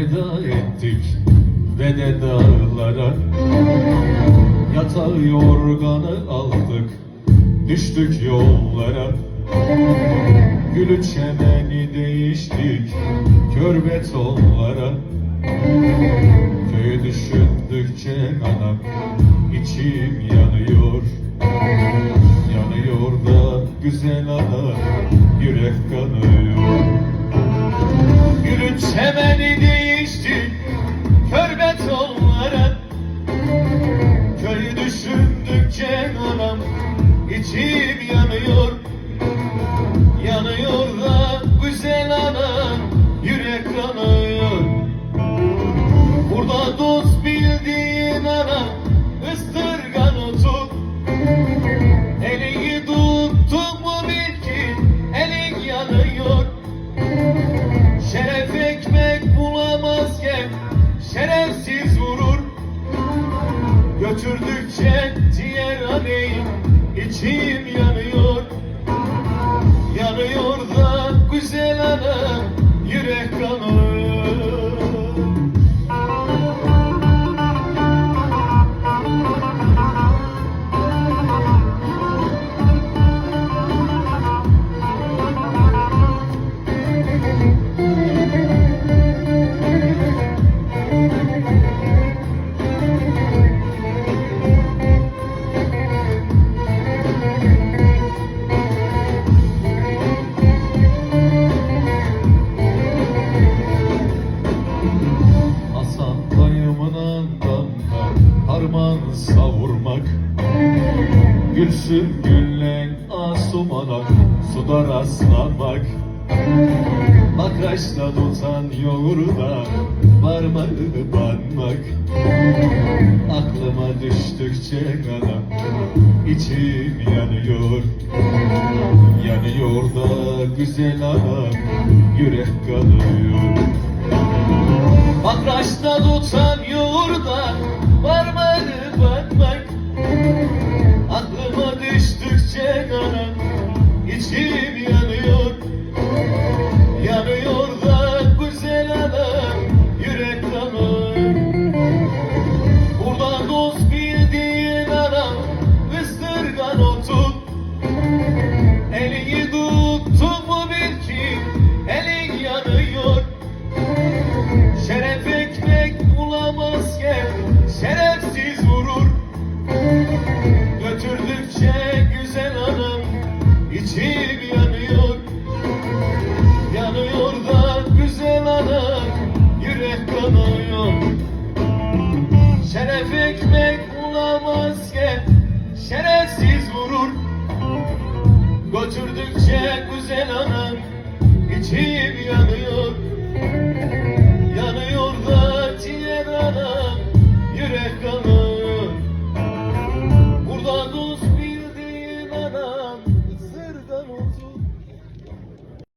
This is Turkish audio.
Veda ettik ve de dağlara Yatağı yorganı aldık, düştük yollara. Gülü çemeni değiştik, kör betonlara. Köyü düşündükçe anam, içim yanıyor. Yanıyor da güzel ana, yürek kanıyor. Gülün çemeni içim içim savurmak Gülsün güllen asumana suda rastlamak. Bakaçta tutan yoğurda parmağı banmak. Aklıma düştükçe kanam içim yanıyor. Yanıyor da güzel anam yürek kanıyor Makraşta tutan yoğurda batmak Aklıma